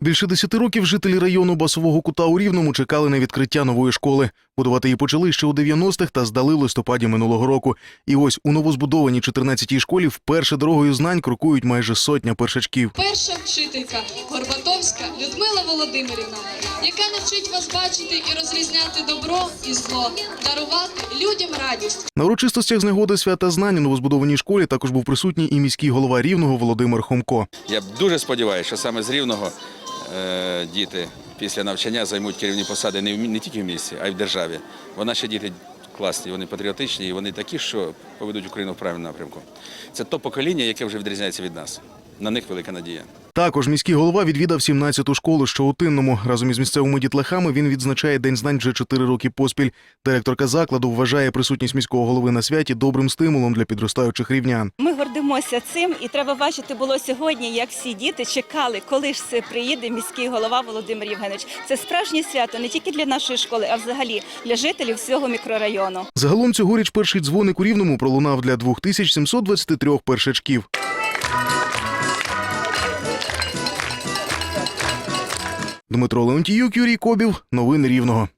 Більше десяти років жителі району Басового кута у Рівному чекали на відкриття нової школи. Будувати її почали ще у 90-х та здали в листопаді минулого року. І ось у новозбудованій 14-й школі вперше дорогою знань крокують майже сотня першачків. Перша вчителька Горбатовська Людмила Володимирівна, яка навчить вас бачити і розрізняти добро і зло, дарувати людям радість. На урочистостях з нагоди свята знань у новозбудованій школі також був присутній і міський голова Рівного Володимир Хомко. Я дуже сподіваюся, що саме з Рівного е, діти після навчання займуть керівні посади не, в не тільки в місті, а й в державі. Бо наші діти класні, вони патріотичні і вони такі, що поведуть Україну в правильному напрямку. Це то покоління, яке вже відрізняється від нас. На них велика надія. Також міський голова відвідав 17-ту школу, що у Тинному. Разом із місцевими дітлахами він відзначає День знань вже 4 роки поспіль. Директорка закладу вважає присутність міського голови на святі добрим стимулом для підростаючих рівнян. Ми гордимося цим, і треба бачити було сьогодні, як всі діти чекали, коли ж це приїде міський голова Володимир Євгенович. Це справжнє свято не тільки для нашої школи, а взагалі для жителів всього мікрорайону. Загалом цьогоріч перший дзвоник у Рівному пролунав для 2723 першачків. Дмитро Леонтіюк, Юрій Кобів. Новини Рівного.